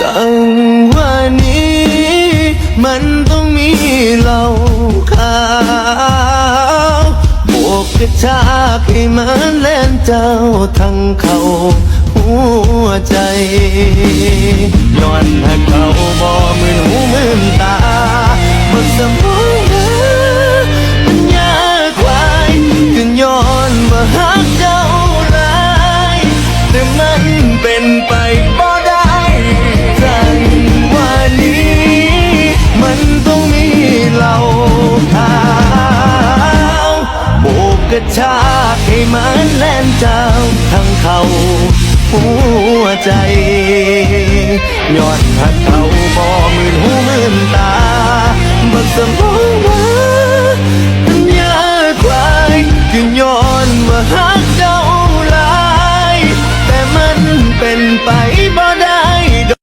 จังว่านี้ มันต้องมีเหล้าขาวบวกกระชากให้มันเล่นเจ้าทั้งเขาหัวใจย้อนหักเขาบ่มืนหูมืนตาบ่สมองเด้อมันยากกวายก็ย้อนว่าหัก ชาให้มันแล่นเจ้าทั้งเขาหัวใจย้อนหักเขาบ่มื่นหูมื่นตาบักสมองว่าปัญญาควายจึงย้อนว่าหักเจ้าลาย แต่มันเป็นไปบ่